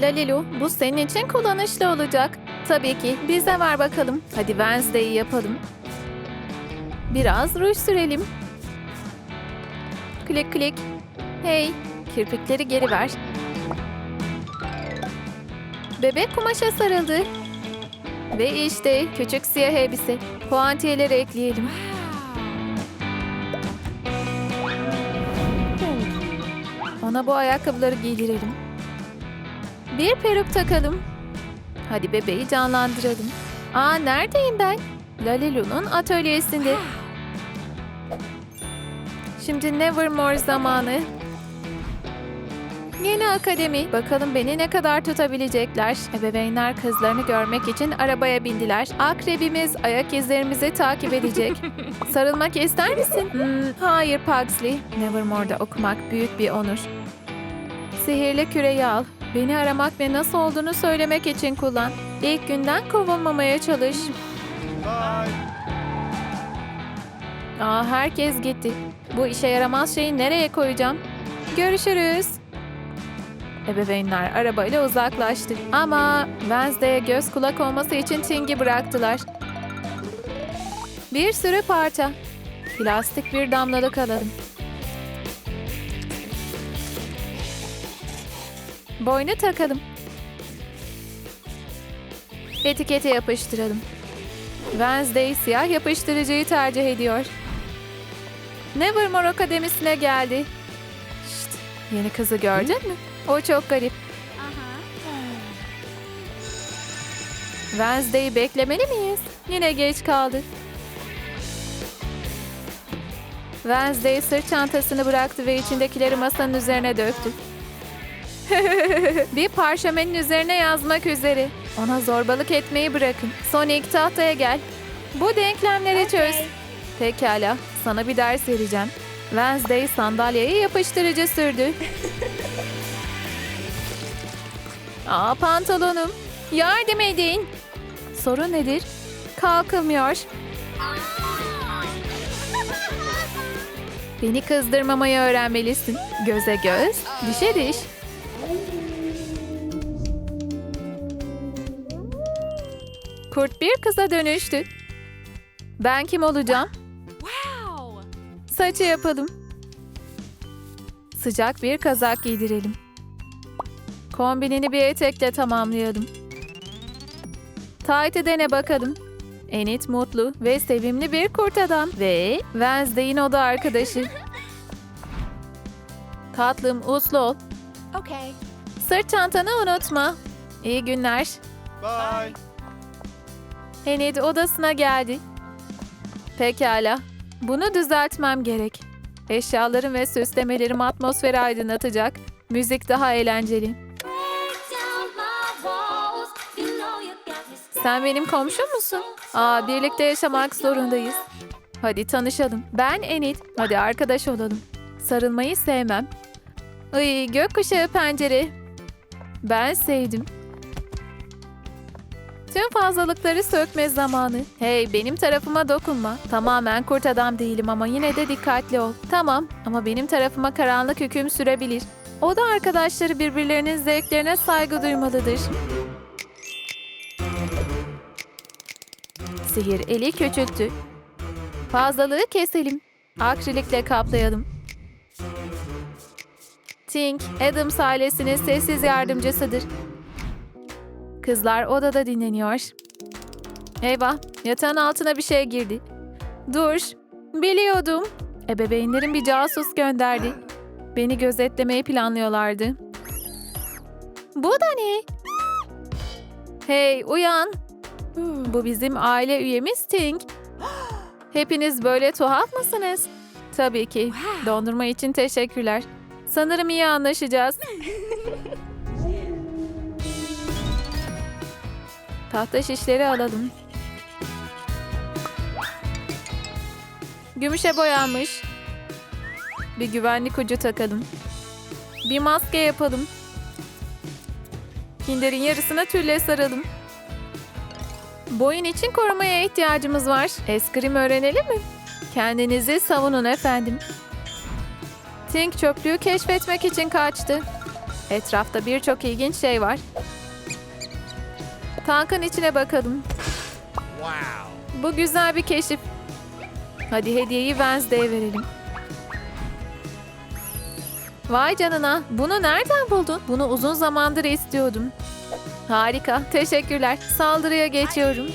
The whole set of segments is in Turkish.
Lalilu, bu senin için kullanışlı olacak. Tabii ki. Bize ver bakalım. Hadi Wednesday'i yapalım. Biraz ruj sürelim. Klik klik. Hey, kirpikleri geri ver. Bebek kumaşa sarıldı. Ve işte küçük siyah elbise. Puantiyeleri ekleyelim. Ona bu ayakkabıları giydirelim. Bir peruk takalım. Hadi bebeği canlandıralım. Aa neredeyim ben? Lalilu'nun atölyesinde. Şimdi Nevermore zamanı. Yeni akademi. Bakalım beni ne kadar tutabilecekler. Ebeveynler kızlarını görmek için arabaya bindiler. Akrebimiz ayak izlerimizi takip edecek. Sarılmak ister misin? Hmm, hayır Pugsley. Nevermore'da okumak büyük bir onur. Sihirli küreyi al. Beni aramak ve nasıl olduğunu söylemek için kullan. İlk günden kovulmamaya çalış. Aa, herkes gitti. Bu işe yaramaz şeyi nereye koyacağım? Görüşürüz. Ebeveynler arabayla uzaklaştı. Ama Wednesday'e göz kulak olması için Ting'i bıraktılar. Bir sürü parça. Plastik bir damlalık alalım. Boynu takalım. Etikete yapıştıralım. Wednesday siyah yapıştırıcıyı tercih ediyor. Nevermore Akademisi'ne geldi. Şşt, yeni kızı gördün mü? O çok garip. Wednesday'i beklemeli miyiz? Yine geç kaldı. Wednesday sırt çantasını bıraktı ve içindekileri masanın üzerine döktü. bir parşömenin üzerine yazmak üzere. Ona zorbalık etmeyi bırakın. Sonic tahtaya gel. Bu denklemleri çöz. Pekala, sana bir ders vereceğim. Wednesday sandalyeye yapıştırıcı sürdü. Aa pantolonum. Yardım edin. Sorun nedir? Kalkılmıyor. Beni kızdırmamayı öğrenmelisin. Göze göz, dişe diş. Kurt bir kıza dönüştü. Ben kim olacağım? Saçı yapalım. Sıcak bir kazak giydirelim. Kombinini bir etekle tamamlayalım. Taytı dene bakalım. Enid mutlu ve sevimli bir kurt adam. Ve Wednesday'in oda arkadaşı. Tatlım uslu ol. Okay. Sırt çantanı unutma. İyi günler. Bye. Enid odasına geldi. Pekala. Bunu düzeltmem gerek. Eşyalarım ve süslemelerim atmosferi aydınlatacak. Müzik daha eğlenceli. Sen benim komşum musun? Aa, birlikte yaşamak zorundayız. Hadi tanışalım. Ben Enid. Hadi arkadaş olalım. Sarılmayı sevmem. Ay, gökkuşağı pencere. Ben sevdim. Tüm fazlalıkları sökme zamanı. Hey benim tarafıma dokunma. Tamamen kurt adam değilim ama yine de dikkatli ol. Tamam ama benim tarafıma karanlık hüküm sürebilir. O da arkadaşları birbirlerinin zevklerine saygı duymalıdır. Sihir eli küçülttü. Fazlalığı keselim. Akrilikle kaplayalım. Tink, Adams ailesinin sessiz yardımcısıdır. Kızlar odada dinleniyor. Eyvah, yatağın altına bir şey girdi. Dur, biliyordum. Ebeveynlerim bir casus gönderdi. Beni gözetlemeyi planlıyorlardı. Bu da ne? Hey, uyan. Bu bizim aile üyemiz Tink. Hepiniz böyle tuhaf mısınız? Tabii ki. Dondurma için teşekkürler. Sanırım iyi anlaşacağız. Tahta şişleri alalım. Gümüşe boyanmış. Bir güvenlik ucu takalım. Bir maske yapalım. Kinder'in yarısına tülle saralım. Boyun için korumaya ihtiyacımız var. Eskrim öğrenelim mi? Kendinizi savunun efendim. Tink çöplüğü keşfetmek için kaçtı. Etrafta birçok ilginç şey var. Tankın içine bakalım. Bu güzel bir keşif. Hadi hediyeyi Wednesday'e verelim. Vay canına, bunu nereden buldun? Bunu uzun zamandır istiyordum. Harika, teşekkürler. Saldırıya geçiyorum.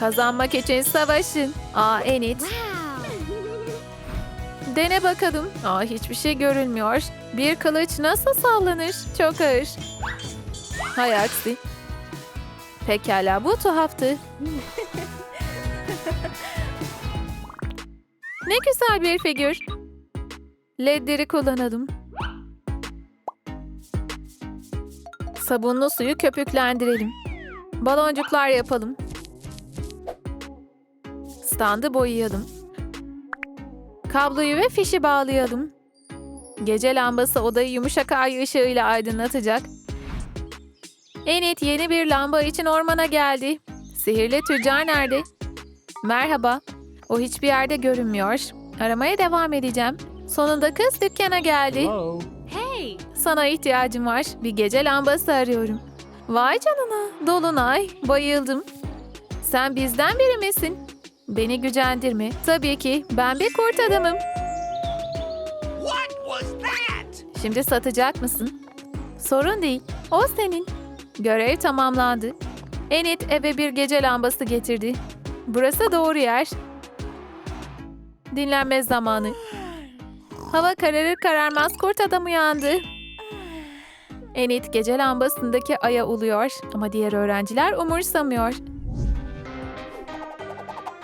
Kazanmak için savaşın. Aa Enid. Dene bakalım. Aa hiçbir şey görülmüyor. Bir kılıç nasıl sallanır? Çok ağır. Hay aksi. Pekala bu tuhaftı. ne güzel bir figür. Ledleri kullanalım. Sabunlu suyu köpüklendirelim. Baloncuklar yapalım. Standı boyayalım. Kabloyu ve fişi bağlayalım. Gece lambası odayı yumuşak ay ışığıyla aydınlatacak. Enid yeni bir lamba için ormana geldi. Sihirli tüccar nerede? Merhaba. O hiçbir yerde görünmüyor. Aramaya devam edeceğim. Sonunda kız dükkana geldi. Hello. Hey! Sana ihtiyacım var. Bir gece lambası arıyorum. Vay canına. Dolunay. Bayıldım. Sen bizden biri misin? Beni gücendirme. Tabii ki. Ben bir kurt adamım. What was that? Şimdi satacak mısın? Sorun değil. O senin. Görev tamamlandı. Enid eve bir gece lambası getirdi. Burası doğru yer. Dinlenme zamanı. Hava kararır kararmaz kurt adam uyandı. Enid gece lambasındaki aya uluyor ama diğer öğrenciler umursamıyor.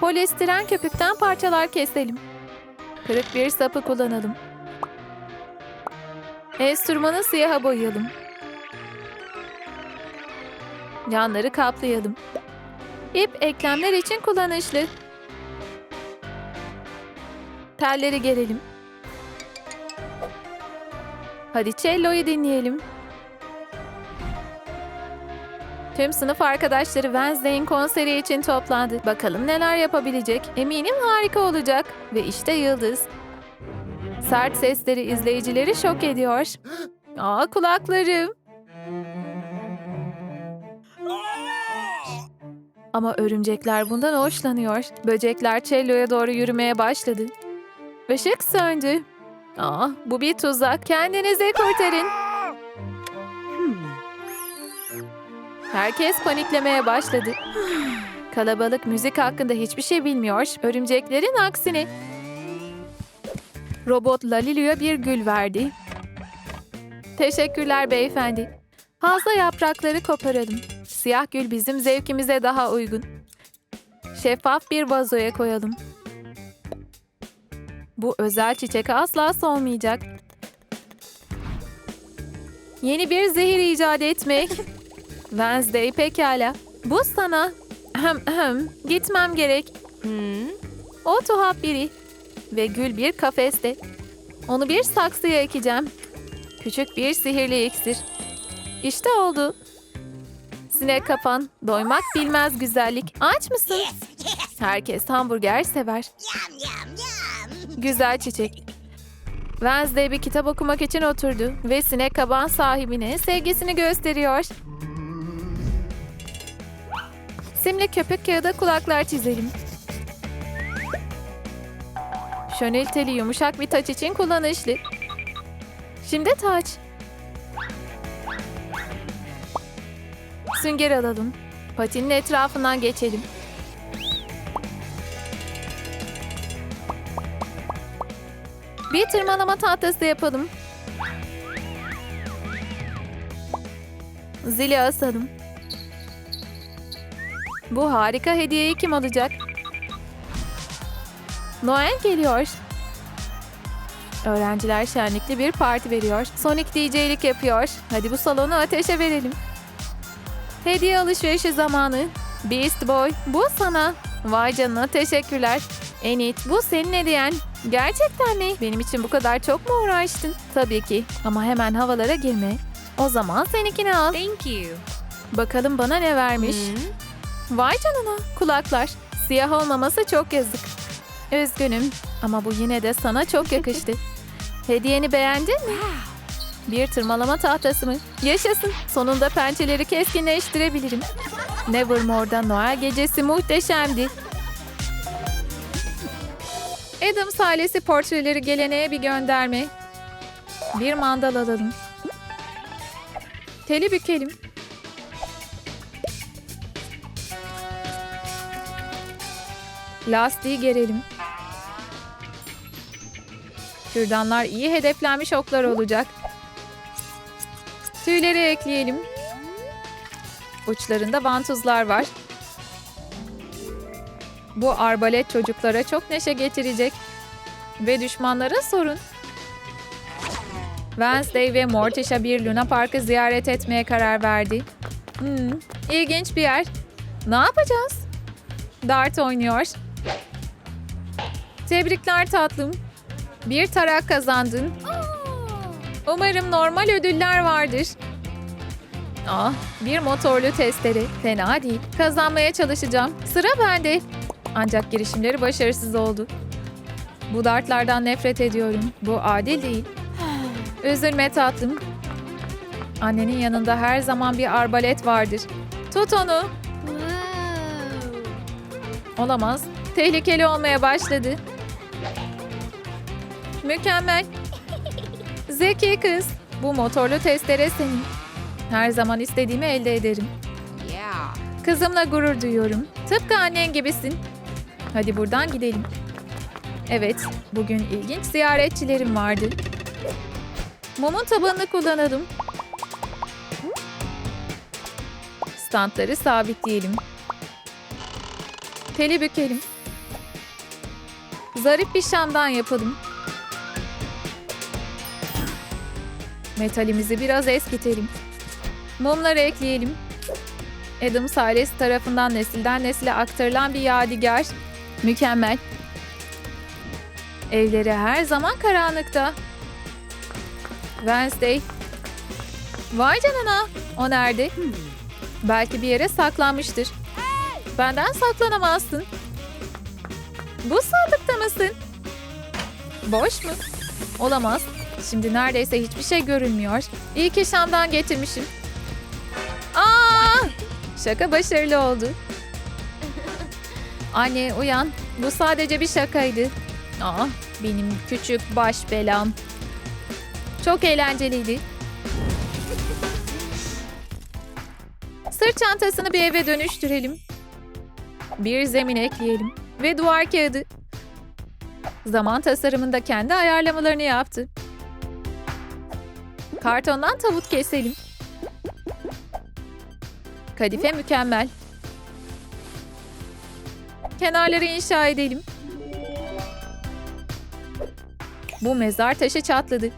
Polistiren köpükten parçalar keselim. Kırık bir sapı kullanalım. Enstrümanı siyaha boyayalım. Yanları kaplayalım. İp eklemler için kullanışlı. Telleri gerelim. Hadi cello'yu dinleyelim. Tüm sınıf arkadaşları Wednesday'in konseri için toplandı. Bakalım neler yapabilecek. Eminim harika olacak. Ve işte Yıldız. Sert sesleri izleyicileri şok ediyor. Aa kulaklarım. Ama örümcekler bundan hoşlanıyor. Böcekler cello'ya doğru yürümeye başladı. Işık söndü. Aa, bu bir tuzak. Kendinizi kurtarın. Herkes paniklemeye başladı. Kalabalık müzik hakkında hiçbir şey bilmiyor. Örümceklerin aksine. Robot Lalilu'ya bir gül verdi. Teşekkürler beyefendi. Fazla yaprakları koparalım. Siyah gül bizim zevkimize daha uygun. Şeffaf bir vazoya koyalım. Bu özel çiçek asla solmayacak. Yeni bir zehir icat etmek. Wednesday pekala. Bu sana. Ahem, ahem. Gitmem gerek. Hmm? O tuhaf biri. Ve gül bir kafeste. Onu bir saksıya ekeceğim. Küçük bir sihirli iksir. İşte oldu. Sinek kapan, doymak bilmez güzellik. Aç mısın? Herkes hamburger sever. Güzel çiçek. Wednesday bir kitap okumak için oturdu ve sinek kaban sahibine sevgisini gösteriyor. Simli köpük kağıda kulaklar çizelim. Şönil teli yumuşak bir taç için kullanışlı. Şimdi taç. Sünger alalım. Patinin etrafından geçelim. Bir tırmalama tahtası yapalım. Zili asalım. Bu harika hediyeyi kim alacak? Noel geliyor. Öğrenciler şenlikli bir parti veriyor. Sonic DJ'lik yapıyor. Hadi bu salonu ateşe verelim. Hediye alışverişi zamanı. Beast Boy, bu sana. Vay canına teşekkürler. Enid, bu senin hediyen. Gerçekten mi? Benim için bu kadar çok mu uğraştın? Tabii ki. Ama hemen havalara girme. O zaman seninkini al. Thank you. Bakalım bana ne vermiş. Hmm? Vay canına kulaklar. Siyah olmaması çok yazık. Üzgünüm ama bu yine de sana çok yakıştı. Hediyeni beğendin mi? Bir tırmalama tahtası mı? Yaşasın. Sonunda pençeleri keskinleştirebilirim. Nevermore'da Noel gecesi muhteşemdi. Adams ailesi portreleri geleneğe bir gönderme. Bir mandal alalım. Teli bükelim. Lastiği gerelim. Kürdanlar iyi hedeflenmiş oklar olacak. Tüyleri ekleyelim. Uçlarında vantuzlar var. Bu arbalet çocuklara çok neşe getirecek. Ve düşmanlara sorun. Wednesday ve Morticia bir Luna Park'ı ziyaret etmeye karar verdi. Hmm, ilginç bir yer. Ne yapacağız? Dart oynuyor. Tebrikler tatlım. Bir tarak kazandın. Umarım normal ödüller vardır. Ah, bir motorlu testere. Fena değil. Kazanmaya çalışacağım. Sıra bende. Ancak girişimleri başarısız oldu. Bu dartlardan nefret ediyorum. Bu adil değil. Üzülme tatlım. Annenin yanında her zaman bir arbalet vardır. Tut onu. Olamaz. Tehlikeli olmaya başladı. Mükemmel. Zeki kız. Bu motorlu testere senin. Her zaman istediğimi elde ederim. Kızımla gurur duyuyorum. Tıpkı annen gibisin. Hadi buradan gidelim. Evet, bugün ilginç ziyaretçilerim vardı. Mumun tabanını kullanalım. Standları sabitleyelim. Teli bükelim. Zarif bir şamdan yapalım. Metalimizi biraz eskitelim. Mumları ekleyelim. Adams ailesi tarafından nesilden nesile aktarılan bir yadigar. Mükemmel. Evleri her zaman karanlıkta. Wednesday. Vay canına. O nerede? Belki bir yere saklanmıştır. Benden saklanamazsın. Bu sandıkta mısın? Boş mu? Olamaz. Şimdi neredeyse hiçbir şey görünmüyor. İyi ki Şam'dan getirmişim. Aa! Şaka başarılı oldu. Anne uyan. Bu sadece bir şakaydı. Aa, benim küçük baş belam. Çok eğlenceliydi. Sırt çantasını bir eve dönüştürelim. Bir zemin ekleyelim. Ve duvar kağıdı. Zaman tasarımında kendi ayarlamalarını yaptı. Kartondan tavuk keselim. Kadife mükemmel. Kenarları inşa edelim. Bu mezar taşı çatladı.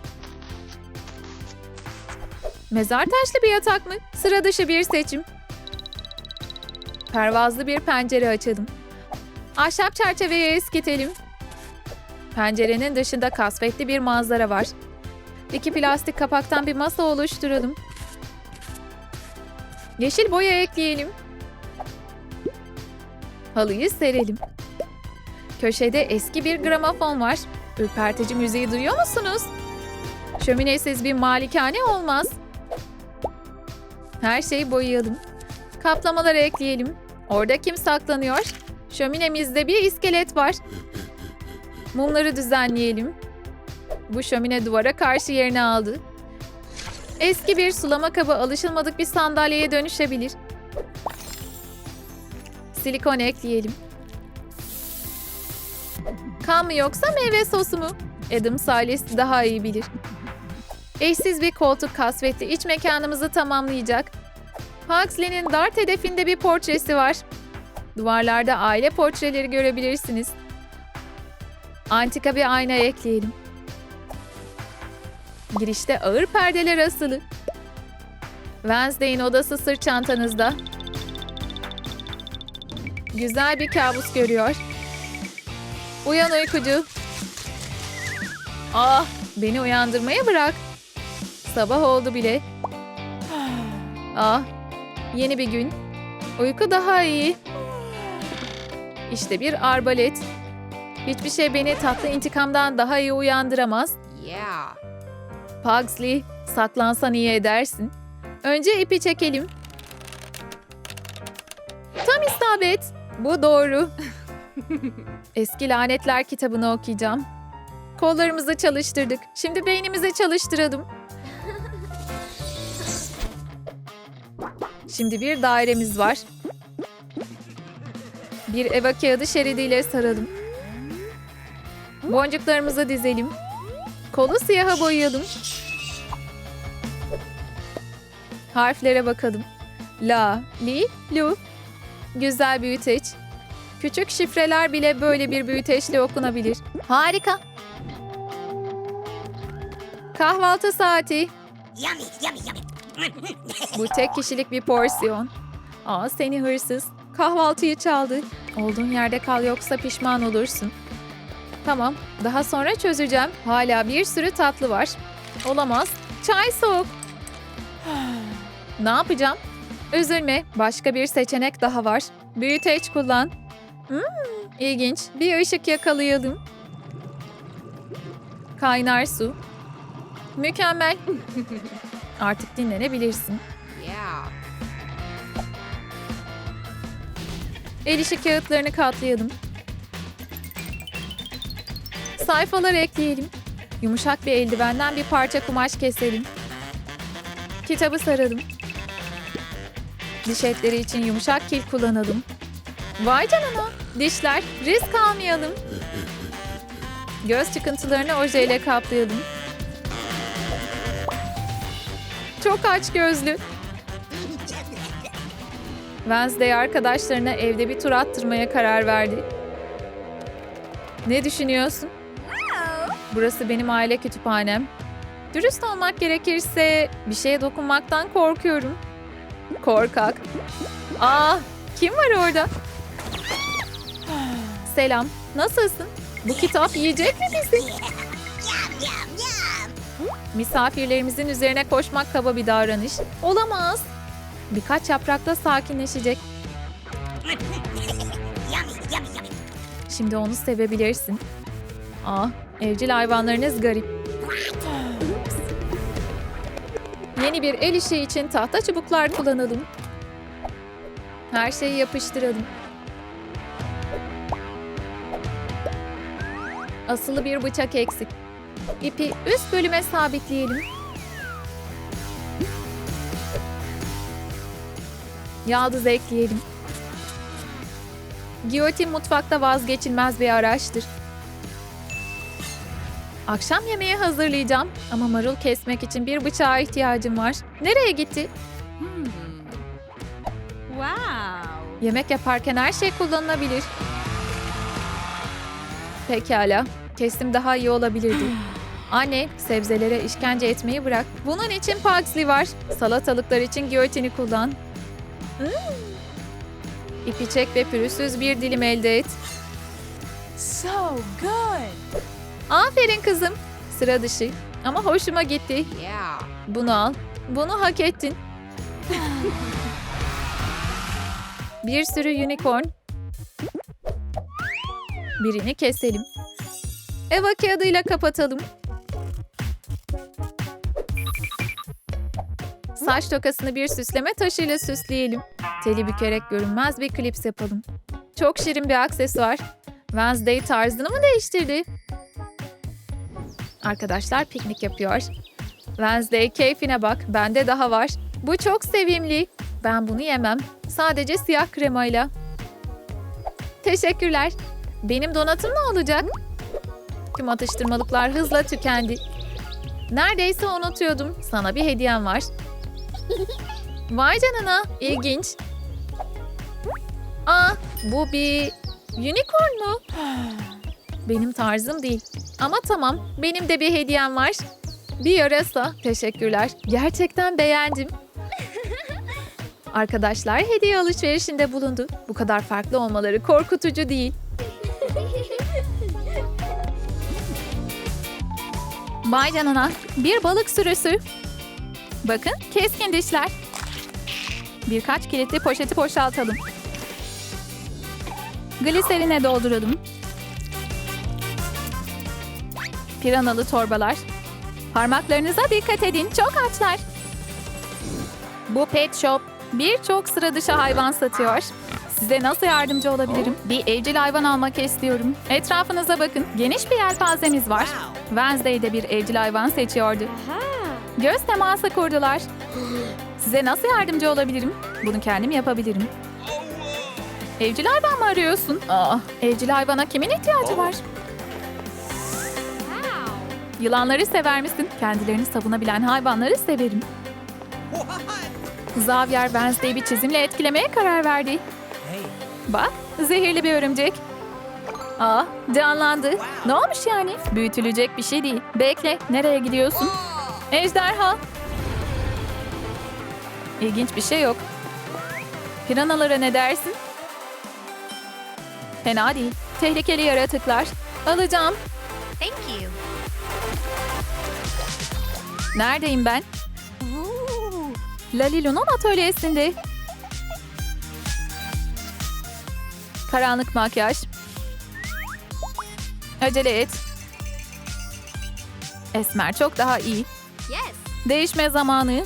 Mezar taşlı bir yatak mı? Sıra dışı bir seçim. Pervazlı bir pencere açalım. Ahşap çerçeveyi eskitelim. Pencerenin dışında kasvetli bir manzara var. İki plastik kapaktan bir masa oluşturalım. Yeşil boya ekleyelim. Halıyı serelim. Köşede eski bir gramofon var. Ürpertici müziği duyuyor musunuz? Şöminesiz bir malikane olmaz. Her şeyi boyayalım. Kaplamaları ekleyelim. Orada kim saklanıyor? Şöminemizde bir iskelet var. Mumları düzenleyelim. Bu şömine duvara karşı yerini aldı. Eski bir sulama kabı alışılmadık bir sandalyeye dönüşebilir. Silikon ekleyelim. Kan mı yoksa meyve sosu mu? Adam Salis daha iyi bilir. Eşsiz bir koltuk kasvetli iç mekanımızı tamamlayacak. Huxley'nin dart hedefinde bir portresi var. Duvarlarda aile portreleri görebilirsiniz. Antika bir ayna ekleyelim. Girişte ağır perdeler asılı. Wednesday'in odası sırt çantanızda. Güzel bir kabus görüyor. Uyan uykucu. Ah, beni uyandırmaya bırak. Sabah oldu bile. Ah, yeni bir gün. Uyku daha iyi. İşte bir arbalet. Hiçbir şey beni tatlı intikamdan daha iyi uyandıramaz. Yeah. Pugsley, saklansan iyi edersin. Önce ipi çekelim. Tam isabet. Bu doğru. Eski lanetler kitabını okuyacağım. Kollarımızı çalıştırdık. Şimdi beynimizi çalıştıralım. Şimdi bir dairemiz var. Bir eva kağıdı şeridiyle saralım. Boncuklarımızı dizelim. Kolu siyaha boyayalım. Harflere bakalım. La, li, lu. Güzel büyüteç. Küçük şifreler bile böyle bir büyüteçle okunabilir. Harika. Kahvaltı saati. Bu tek kişilik bir porsiyon. Aa seni hırsız. Kahvaltıyı çaldı. Olduğun yerde kal yoksa pişman olursun. Tamam, daha sonra çözeceğim. Hala bir sürü tatlı var. Olamaz. Çay soğuk. ne yapacağım? Üzülme, başka bir seçenek daha var. Büyüteç kullan. Hmm, ilginç. Bir ışık yakalayalım. Kaynar su. Mükemmel. Artık dinlenebilirsin. El işi kağıtlarını katlayalım. Sayfalar ekleyelim. Yumuşak bir eldivenden bir parça kumaş keselim. Kitabı saralım. Diş etleri için yumuşak kil kullanalım. Vay canına! Dişler, risk almayalım. Göz çıkıntılarını ojeyle kaplayalım. Çok aç gözlü. Wednesday arkadaşlarına evde bir tur attırmaya karar verdi. Ne düşünüyorsun? Burası benim aile kütüphanem. Dürüst olmak gerekirse bir şeye dokunmaktan korkuyorum. Korkak. Aa, kim var orada? Selam, nasılsın? Bu kitap yiyecek mi bizi? Misafirlerimizin üzerine koşmak kaba bir davranış. Olamaz. Birkaç yaprakla sakinleşecek. Şimdi onu sevebilirsin. Aa, evcil hayvanlarınız garip. Yeni bir el işi için tahta çubuklar kullanalım. Her şeyi yapıştıralım. Asılı bir bıçak eksik. İpi üst bölüme sabitleyelim. Yaldız ekleyelim. Giyotin mutfakta vazgeçilmez bir araçtır. Akşam yemeği hazırlayacağım ama marul kesmek için bir bıçağa ihtiyacım var. Nereye gitti? Hmm. Wow. Yemek yaparken her şey kullanılabilir. Pekala. Kestim daha iyi olabilirdi. Anne, sebzelere işkence etmeyi bırak. Bunun için Pugsley var. Salatalıklar için giyotini kullan. Hmm. İpi çek ve pürüzsüz bir dilim elde et. So good. Aferin kızım. Sıra dışı. Ama hoşuma gitti. Bunu al. Bunu hak ettin. Bir sürü unicorn. Birini keselim. Eva kağıdıyla kapatalım. Saç tokasını bir süsleme taşıyla süsleyelim. Teli bükerek görünmez bir klips yapalım. Çok şirin bir aksesuar. Wednesday tarzını mı değiştirdi? Arkadaşlar piknik yapıyor. Wednesday keyfine bak. Bende daha var. Bu çok sevimli. Ben bunu yemem. Sadece siyah kremayla. Teşekkürler. Benim donatım ne olacak? Tüm atıştırmalıklar hızla tükendi. Neredeyse unutuyordum. Sana bir hediyem var. Vay canına. ilginç. Aa, bu bir unicorn mu? Benim tarzım değil. Ama tamam, benim de bir hediyem var. Bir yarasa. Teşekkürler. Gerçekten beğendim. Arkadaşlar hediye alışverişinde bulundu. Bu kadar farklı olmaları korkutucu değil. Vay canına. Bir balık sürüsü. Bakın keskin dişler. Birkaç kilitli poşeti boşaltalım. Gliserine dolduralım. Piranalı torbalar. Parmaklarınıza dikkat edin. Çok açlar. Bu pet shop birçok sıra dışı hayvan satıyor. Size nasıl yardımcı olabilirim? Bir evcil hayvan almak istiyorum. Etrafınıza bakın. Geniş bir yelpazemiz var. Wednesday de bir evcil hayvan seçiyordu. Göz teması kurdular. Size nasıl yardımcı olabilirim? Bunu kendim yapabilirim. Evcil hayvan mı arıyorsun? Aa, evcil hayvana kimin ihtiyacı var? Yılanları sever misin? Kendilerini savunabilen hayvanları severim. Xavier Wednesday'i bir çizimle etkilemeye karar verdi. Bak, zehirli bir örümcek. Aa, canlandı. Ne olmuş yani? Büyütülecek bir şey değil. Bekle, nereye gidiyorsun? Ejderha. İlginç bir şey yok. Piranalara ne dersin? Fena değil. Tehlikeli yaratıklar. Alacağım. Thank you. Neredeyim ben? Lalilu'nun atölyesinde. Karanlık makyaj. Acele et. Esmer çok daha iyi. Yes. Değişme zamanı.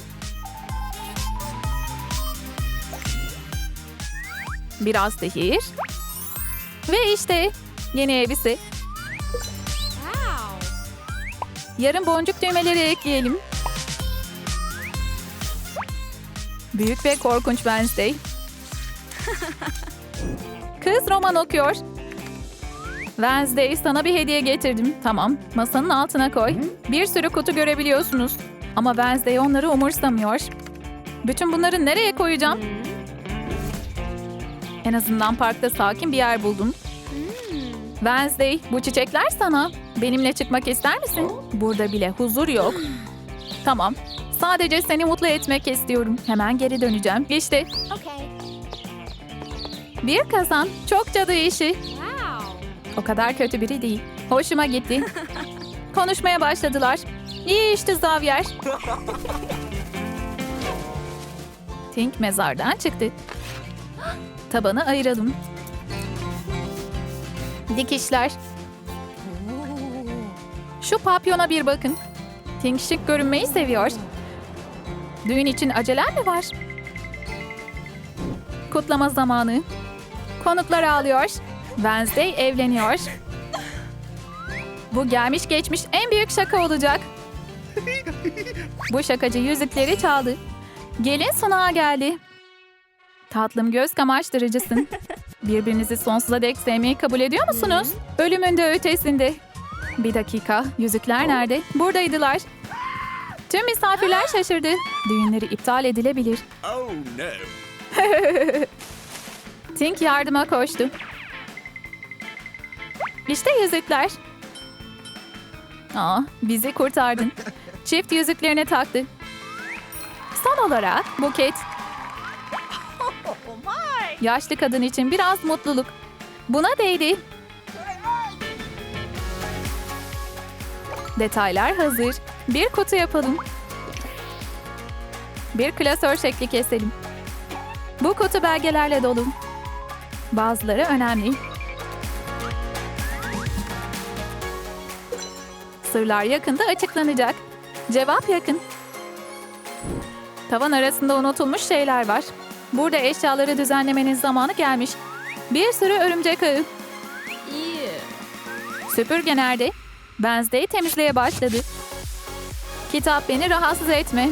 Biraz zehir. Ve işte yeni elbise. Yarın boncuk düğmeleri ekleyelim. Büyük ve korkunç Wednesday. Kız roman okuyor. Wednesday sana bir hediye getirdim. Tamam, masanın altına koy. Bir sürü kutu görebiliyorsunuz. Ama Wednesday onları umursamıyor. Bütün bunları nereye koyacağım? En azından parkta sakin bir yer buldum. Wednesday, bu çiçekler sana. Benimle çıkmak ister misin? Burada bile huzur yok. Tamam. Sadece seni mutlu etmek istiyorum. Hemen geri döneceğim. İşte Okay. bir kazan. Çok cadı işi. Wow. O kadar kötü biri değil. Hoşuma gitti. Konuşmaya başladılar. İyi işte Xavier. Tink mezardan çıktı. Tabanı ayıralım. Dikişler. Şu papyona bir bakın. Tink şık görünmeyi seviyor. Düğün için acelen mi var? Kutlama zamanı. Konuklar ağlıyor. Wednesday evleniyor. Bu gelmiş geçmiş en büyük şaka olacak. Bu şakacı yüzükleri çaldı. Gelin sunağa geldi. Tatlım göz kamaştırıcısın. Birbirinizi sonsuza dek sevmeyi kabul ediyor musunuz? Ölümün de ötesinde. Bir dakika, yüzükler nerede? Buradaydılar. Tüm misafirler şaşırdı. Düğünleri iptal edilebilir. Oh no. Tink yardıma koştu. İşte yüzükler. Aa, bizi kurtardın. Çift yüzüklerini taktı. Son olarak buket. Yaşlı kadın için biraz mutluluk. Buna değdi. Detaylar hazır. Bir kutu yapalım. Bir klasör şekli keselim. Bu kutu belgelerle dolu. Bazıları önemli. Sırlar yakında açıklanacak. Cevap yakın. Tavan arasında unutulmuş şeyler var. Burada eşyaları düzenlemenin zamanı gelmiş. Bir sürü örümcek ağı. Süpürge nerede? Wednesday temizliğe başladı. Kitap beni rahatsız etme.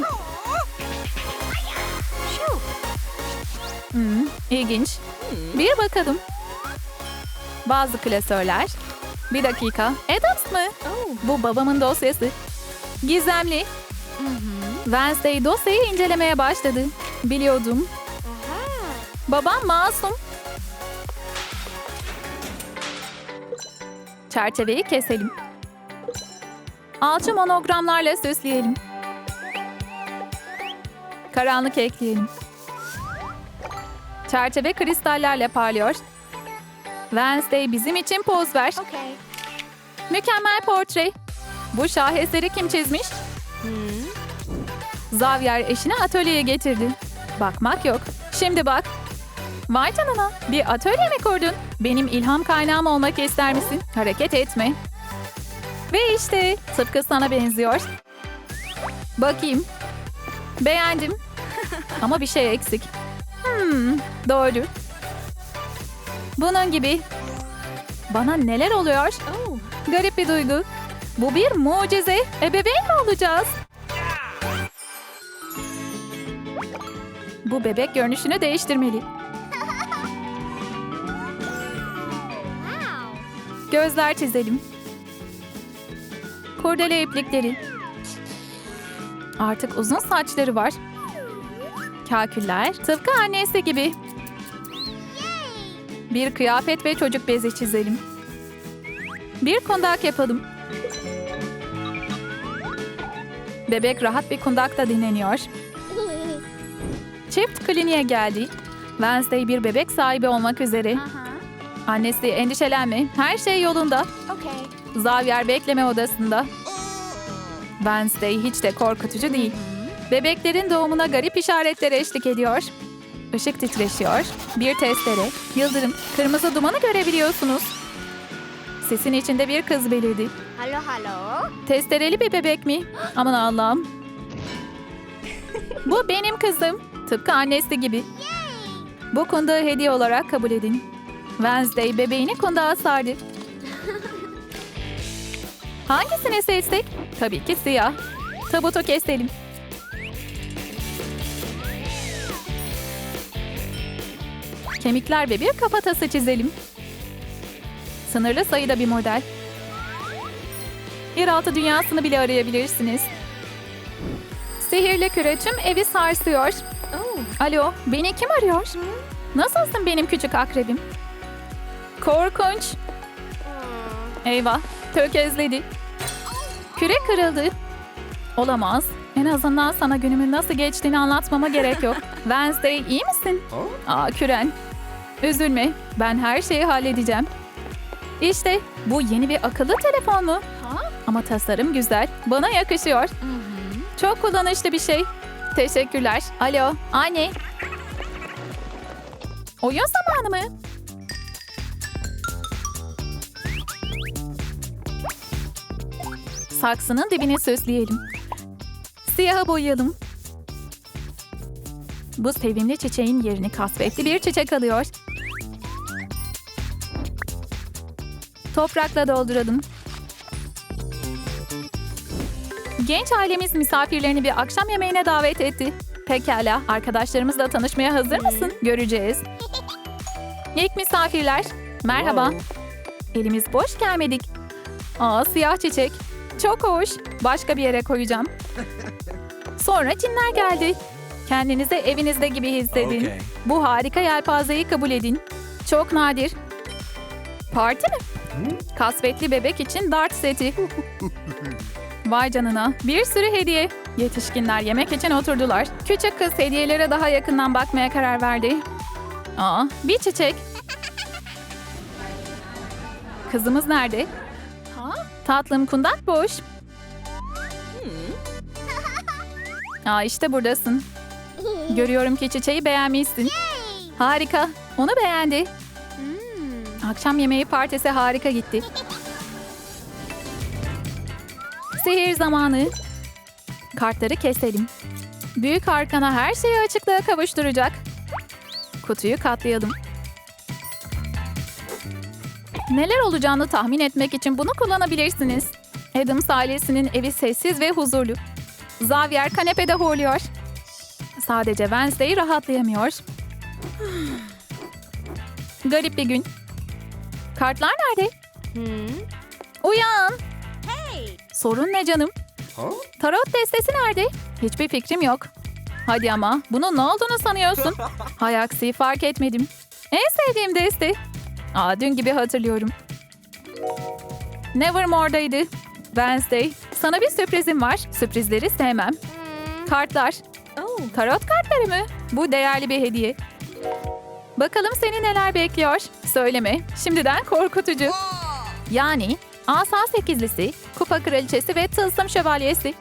Hmm, ilginç. Bir bakalım. Bazı klasörler. Bir dakika. Adams mı? Bu babamın dosyası. Gizemli. Wednesday dosyayı incelemeye başladı. Biliyordum. Babam masum. Çerçeveyi keselim. Alçı monogramlarla süsleyelim. Karanlık ekleyelim. Çerçeve kristallerle parlıyor. Wednesday bizim için poz ver. Okay. Mükemmel portre. Bu şaheseri kim çizmiş? Xavier eşini atölyeye getirdi. Bakmak yok. Şimdi bak. Vay canına. Bir atölye mi kurdun? Benim ilham kaynağım olmak ister misin? Hareket etme. Ve işte tıpkı sana benziyor. Bakayım. Beğendim. Ama bir şey eksik. Hmm, doğru. Bunun gibi. Bana neler oluyor? Oh. Garip bir duygu. Bu bir mucize. Ebeveyn mi olacağız? Bu bebek görünüşünü değiştirmeli. Gözler çizelim. Kurdele iplikleri. Artık uzun saçları var. Kaküller tıpkı annesi gibi. Bir kıyafet ve çocuk bezi çizelim. Bir kundak yapalım. Bebek rahat bir kundakta dinleniyor. Çift kliniğe geldi. Wednesday bir bebek sahibi olmak üzere. Annesi endişelenme. Her şey yolunda. Okay. Xavier bekleme odasında. Wednesday hiç de korkutucu değil. Bebeklerin doğumuna garip işaretler eşlik ediyor. Işık titreşiyor. Bir testere, yıldırım, kırmızı dumanı görebiliyorsunuz. Sesin içinde bir kız belirdi. Hello, hello. Testereli bir bebek mi? Aman Allah'ım. Bu benim kızım. Tıpkı annesi gibi. Bu kundağı hediye olarak kabul edin. Wednesday bebeğini kundağa sardı. Hangisini seçsek? Tabii ki siyah. Tabutu keselim. Kemikler ve bir kafatası çizelim. Sınırlı sayıda bir model. Yeraltı dünyasını bile arayabilirsiniz. Sihirli küre tüm evi sarsıyor. Alo, beni kim arıyor? Nasılsın benim küçük akrebim? Korkunç. Eyvah, tökezledi. Küre kırıldı. Olamaz. En azından sana günümün nasıl geçtiğini anlatmama gerek yok. Wednesday iyi misin? Aa küren. Üzülme, ben her şeyi halledeceğim. İşte bu yeni bir akıllı telefon mu? Ama tasarım güzel. Bana yakışıyor. Çok kullanışlı bir şey. Teşekkürler. Alo, anne. Oyun zamanı mı? Saksının dibini süsleyelim. Siyaha boyayalım. Bu sevimli çiçeğin yerini kasvetli bir çiçek alıyor. Toprakla dolduralım. Genç ailemiz misafirlerini bir akşam yemeğine davet etti. Pekala, arkadaşlarımızla tanışmaya hazır mısın? Göreceğiz. İlk misafirler. Merhaba. Elimiz boş gelmedik. Aa, siyah çiçek. Çok hoş. Başka bir yere koyacağım. Sonra cinler geldi. Kendinizi evinizde gibi hissedin. Okay. Bu harika yelpazeyi kabul edin. Çok nadir. Parti mi? Kasvetli bebek için dart seti. Vay canına. Bir sürü hediye. Yetişkinler yemek için oturdular. Küçük kız hediyelere daha yakından bakmaya karar verdi. Aa, bir çiçek. Kızımız nerede? Tatlım kundak boş. Aa işte buradasın. Görüyorum ki çiçeği beğenmişsin. Harika. Onu beğendi. Hmm. Akşam yemeği partisi harika gitti. Sihir zamanı. Kartları keselim. Büyük arkana her şeyi açıklığa kavuşturacak. Kutuyu katlayalım. Neler olacağını tahmin etmek için bunu kullanabilirsiniz. Adams ailesinin evi sessiz ve huzurlu. Xavier kanepede horluyor. Sadece Wednesday rahatlayamıyor. Garip bir gün. Kartlar nerede? Hmm. Uyan. Hey. Sorun ne canım? Tarot destesi nerede? Hiçbir fikrim yok. Hadi ama bunun ne olduğunu sanıyorsun? Hay aksi fark etmedim. En sevdiğim deste. Aa dün gibi hatırlıyorum. Nevermore'daydı. Wednesday. Sana bir sürprizim var. Sürprizleri sevmem. Kartlar. Oh. Tarot kartları mı? Bu değerli bir hediye. Bakalım seni neler bekliyor. Söyleme. Şimdiden korkutucu. Yani asa sekizlisi, kupa kraliçesi ve tılsım şövalyesi.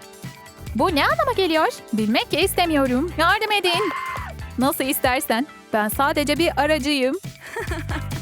Bu ne anlama geliyor? Bilmek istemiyorum. Yardım edin. Nasıl istersen. Ben sadece bir aracıyım.